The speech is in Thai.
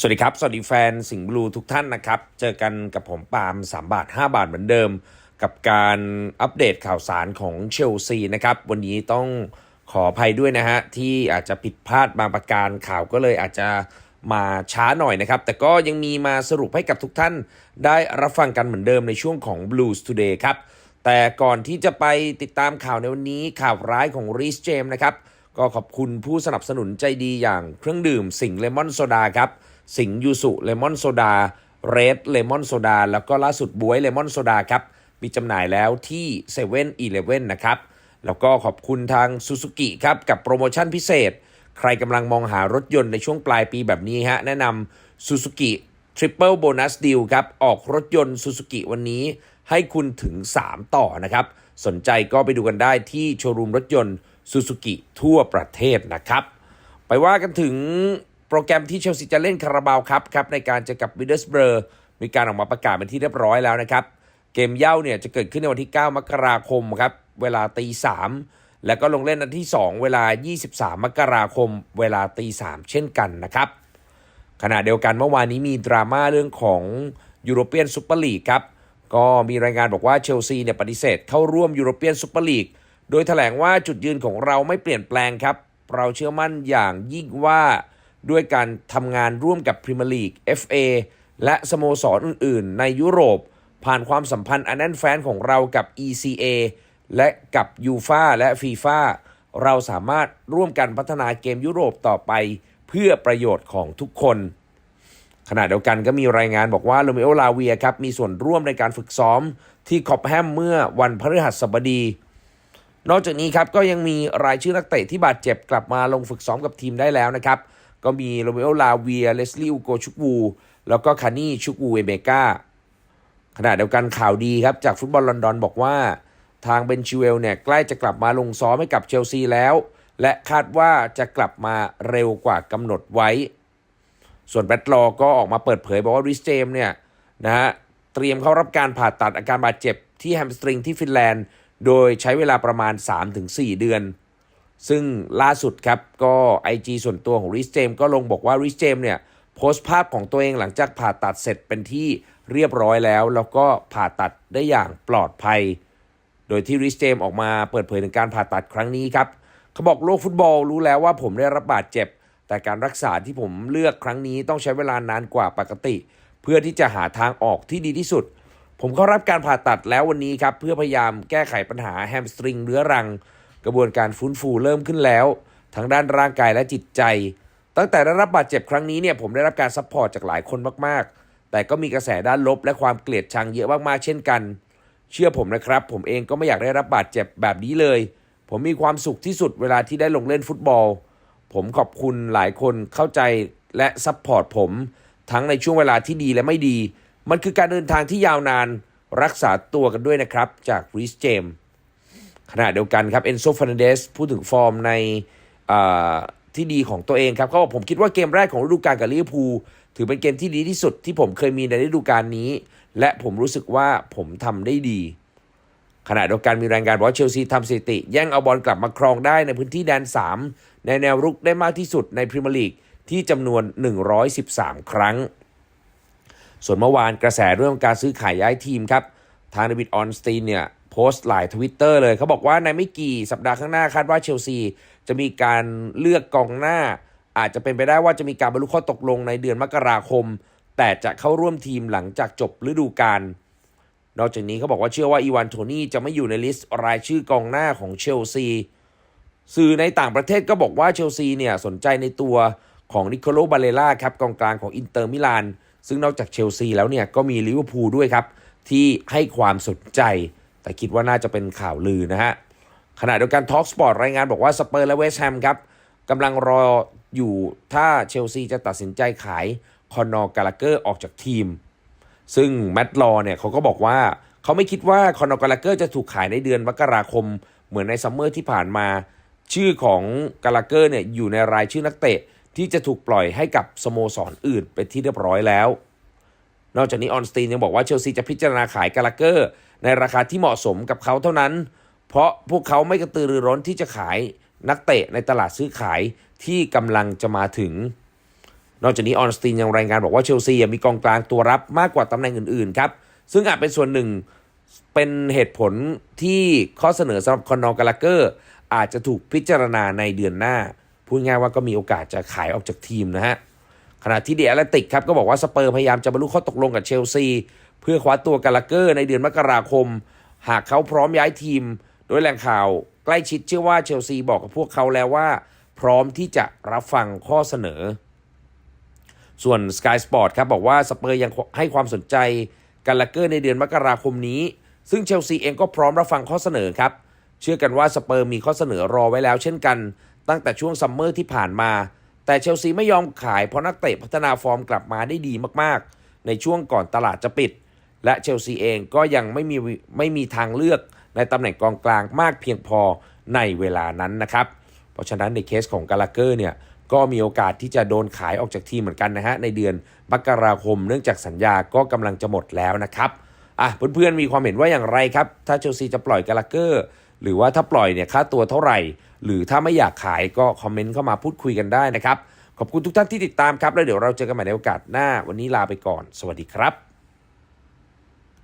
สวัสดีครับ สวัสดีแฟนสิงห์บลูทุกท่านนะครับ เจอกันกับผมปาล์ม3 บาท 5 บาทเหมือนเดิม กับการอัปเดตข่าวสารของเชลซีนะครับ วันนี้ต้องขออภัยด้วยนะฮะ ที่อาจจะผิดพลาดบางประการข่าวก็เลยอาจจะมาช้าหน่อยนะครับ แต่ก็ยังมีมาสรุปให้กับทุกท่าน ได้รับฟังกันเหมือนเดิมในช่วงของ Blues Today ครับ แต่ก่อนที่จะไปติดตามข่าวในวันนี้ข่าวร้ายของรีสเจมนะครับก็ขอบคุณผู้สนับสนุนใจดีอย่างเครื่องดื่มสิงเลมอนโซดาครับ สิงยูสุเลมอนโซดาเรดเลมอนโซดาแล้วก็ล่าสุดบวยเลมอนโซดาครับ มีจำหน่ายแล้วที่7 e เ e ่ e อนะครับ แล้วก็ขอบคุณทางซูซูกิครับ กับโปรโมชั่นพิเศษ ใครกำลังมองหารถยนต์ในช่วงปลายปีแบบนี้ฮะ แนะนำซูซูกิทริปเปิลโบนัสดีลครับ ออกรถยนต์ซูซูกิวันนี้ให้คุณถึง 3 ต่อนะครับ สนใจก็ไปดูกันได้ที่โชว์รูมรถยนต์ซูซูกิทั่วประเทศนะครับ ไปว่ากันถึง โปรแกรมที่เชลซีจะเล่นคาราบาวครับครับในการเจอกับวิดเดอร์สเบอร์มีการออกมาประกาศเป็นที่เรียบร้อยแล้วนะครับ เกมเย่าเนี่ยจะเกิดขึ้นในวันที่ 9 มกราคมครับ เวลาตีสามแล้วก็ลงเล่นนัดที่ 2 เวลา 23 มกราคม เวลาตีสามเช่นกันนะครับ ขณะเดียวกันเมื่อวานนี้มีดราม่าเรื่องของยูโรเปียนซูเปอร์ลีกครับ ก็มีรายงานบอกว่าเชลซีเนี่ยปฏิเสธเข้าร่วมยูโรเปียนซูเปอร์ลีกโดยแถลงว่าจุดยืนของเราไม่เปลี่ยนแปลงครับ เราเชื่อมั่นอย่างยิ่งว่า ด้วยการทำงานร่วมกับพรีเมียร์ลีก FA และสโมสรอื่น ๆ ในยุโรป ผ่านความสัมพันธ์อันแน่นแฟ้นของเรากับ ECA และกับยูฟาและฟีฟาเราสามารถร่วมกันพัฒนาเกมยุโรปต่อไป เพื่อประโยชน์ของทุกคน ขณะเดียวกันก็มีรายงานบอกว่าโรเมโอลาเวียครับมีส่วนร่วมในการฝึกซ้อมที่คอปแฮมเมื่อวันพฤหัสบดี นอกจากนี้ครับก็ยังมีรายชื่อนักเตะที่บาดเจ็บกลับมาลงฝึกซ้อมกับทีมได้แล้วนะครับ ก็มีโรเมโอลาเวียเลสลี่อูโกชุกวู แล้วก็คานี่ชุกวูเอเมกาขณะเดียวกันข่าวดีครับ จากฟุตบอลลอนดอนบอกว่า ทางเบนชิเวลเนี่ยใกล้จะกลับมาลงซ้อมให้กับเชลซีแล้ว และคาดว่าจะกลับมาเร็วกว่ากำหนดไว้ ส่วนแบทลอก็ออกมาเปิดเผยบอกว่าริสเจมเนี่ยนะฮะเตรียมเข้ารับการผ่าตัดอาการบาดเจ็บที่แฮมสตริงที่ฟินแลนด์ โดยใช้เวลาประมาณ 3-4 เดือน ซึ่งล่าสุดครับก็ IG ส่วนตัวของริสเจมก็ลงบอกว่าริสเจมเนี่ยโพสต์ภาพของตัวเองหลังจากผ่าตัดเสร็จเป็นที่เรียบร้อยแล้ว แล้วก็ผ่าตัดได้อย่างปลอดภัย โดยที่ริสเจมออกมาเปิดเผยถึงการผ่าตัดครั้งนี้ครับเขาบอกโลกฟุตบอลรู้แล้วว่าผมได้รับบาดเจ็บ แต่การรักษาที่ผมเลือกครั้งนี้ต้องใช้เวลานานกว่าปกติ เพื่อที่จะหาทางออกที่ดีที่สุด ผมเข้ารับการผ่าตัดแล้ววันนี้ครับเพื่อพยายามแก้ไขปัญหาแฮมสตริงเรื้อรัง กระบวนการฟื้นฟูเริ่มขึ้นแล้ว ทั้งด้านร่างกายและจิตใจ ตั้งแต่ได้รับบาดเจ็บครั้งนี้เนี่ยผมได้รับการซัพพอร์ตจากหลายคนมากๆ แต่ก็มีกระแสด้านลบและความเกลียดชังเยอะมากๆเช่นกัน เชื่อผมนะครับ ผมเองก็ไม่อยากได้รับบาดเจ็บแบบนี้เลย ผมมีความสุขที่สุดเวลาที่ได้ลงเล่นฟุตบอล ผมขอบคุณหลายคนเข้าใจและซัพพอร์ตผม ทั้งในช่วงเวลาที่ดีและไม่ดี มันคือการเดินทางที่ยาวนาน รักษาตัวกันด้วยนะครับ จากริสเจม ขณะเดียวกันครับเอนโซฟ r นเดสพูดถึงฟอร์มในที่ดีของตัวเองครับเขาบอกผมคิดว่าเกมแรกของฤดูกาลกับลิเวอร์พูลถือเป็นเกมที่ดีที่สุดที่ผมเคยมีในฤดูกาลนี้ และผมรู้สึกว่าผมทำได้ดี ขณะเดียวกันมีรายงานว่าเชลซีทำสถิติ แย่งเอาบอลกลับมาครองได้ในพื้นที่แดน 3 ในแนวรุกได้มากที่สุดในพรีเมียร์ลีกที่จำนวน 113 ครั้ง ส่วนเมื่อวานกระแสเรื่องการซื้อขายย้ายทีมครับ ทางเดวิดออนสตีนเนี่ย โพสต์หลายทวิตเตอร์เลยเขาบอกว่าในไม่กี่สัปดาห์ข้างหน้าคาดว่าเชลซี จะมีการเลือกกองหน้า อาจจะเป็นไปได้ว่าจะมีการบรรลุข้อตกลงในเดือนมกราคม แต่จะเข้าร่วมทีมหลังจากจบฤดูกาลนอกจากนี้เขาบอกว่าเชื่อว่าอีวานโทนี่จะไม่อยู่ในลิสต์รายชื่อกองหน้าของเชลซีสื่อในต่างประเทศก็บอกว่าเชลซีเนี่ยสนใจในตัวของนิโคโลบาเลล่าครับกองกลางของอินเตอร์มิลานซึ่งนอกจากเชลซีแล้วเนี่ยก็มีลิเวอร์พูลด้วยครับ ที่ให้ความสนใจ แต่คิดว่าน่าจะเป็นข่าวลือนะฮะขณะเดียวกันทอ l k สปอร์ตรายงานบอกว่าสเปอร์และเวสต์แฮมครับกำลังรออยู่ถ้าเชลซีจะตัดสินใจขายคอนนอร์กาลาเกอร์ออกจากทีม ซึ่งแมตต์ลอเนี่ยเขาก็บอกว่าเขาไม่คิดว่าคอนนอร์กาลาเกอร์จะถูกขายในเดือนมกราคม เหมือนในซัมเมอร์ที่ผ่านมา ชื่อของกาลาเกอร์เนี่ยอยู่ในรายชื่อนักเตะที่จะถูกปล่อยให้กับสโมสรออื่นเป็นที่เรียบร้อยแล้ว นอกจากนี้ออนสตีนยังบอกว่าเชลซีจะพิจารณาขายกาลาเกอร์ ในราคาที่เหมาะสมกับเขาเท่านั้น เพราะพวกเขาไม่กระตือรือร้นที่จะขายนักเตะในตลาดซื้อขายที่กำลังจะมาถึง นอกจากนี้ออนสตีนยังรายงานบอกว่าเชลซีมีกองกลางตัวรับมากกว่าตำแหน่งอื่นๆครับซึ่งอาจเป็นส่วนหนึ่งเป็นเหตุผลที่ข้อเสนอสำหรับคอนนอกาลาเกอร์ อาจจะถูกพิจารณาในเดือนหน้าพูดง่ายว่าก็มีโอกาสจะขายออกจากทีมนะฮะ ณะที่เดียแอตเลติกครับก็บอกว่าสเปอร์พยายามจะบรรลุข้อตกลงกับเชลซี เพื่อคว้าตัวกาลาเกอร์ในเดือนมกราคม หากเขาพร้อมย้ายทีม โดยแหล่งข่าวใกล้ชิดเชื่อว่าเชลซีบอกกับพวกเขาแล้วว่า พร้อมที่จะรับฟังข้อเสนอ ส่วน Sky Sport ครับบอกว่าสเปอร์ยังให้ความสนใจกาลาเกอร์ในเดือนมกราคมนี้ ซึ่งเชลซีเองก็พร้อมรับฟังข้อเสนอครับเชื่อกันว่าสเปอร์มีข้อเสนอรอไว้แล้วเช่นกัน ตั้งแต่ช่วงซัมเมอร์ที่ผ่านมา แต่เชลซีไม่ยอมขายเพราะนักเตะพัฒนาฟอร์มกลับมาได้ดีมากๆ ในช่วงก่อนตลาดจะปิด และเชลซีเองก็ยังไม่มีไม่มีทางเลือกในตำแหน่งกองกลางมากเพียงพอในเวลานั้นนะครับ เพราะฉะนั้นในเคสของกาลาเกอร์เนี่ยก็มีโอกาสที่จะโดนขายออกจากทีมเหมือนกันนะฮะในเดือนมกราคม เนื่องจากสัญญาก็กำลังจะหมดแล้วนะครับอะเพื่อนๆมีความเห็นว่าอย่างไรครับ ถ้าเชลซีจะปล่อยกาลาเกอร์ หรือว่าถ้าปล่อยเนี่ยค่าตัวเท่าไหร่ หรือถ้าไม่อยากขายก็คอมเมนต์เข้ามาพูดคุยกันได้นะครับ ขอบคุณทุกท่านที่ติดตามครับ แล้วเดี๋ยวเราเจอกันใหม่ในโอกาสหน้า วันนี้ลาไปก่อน สวัสดีครับ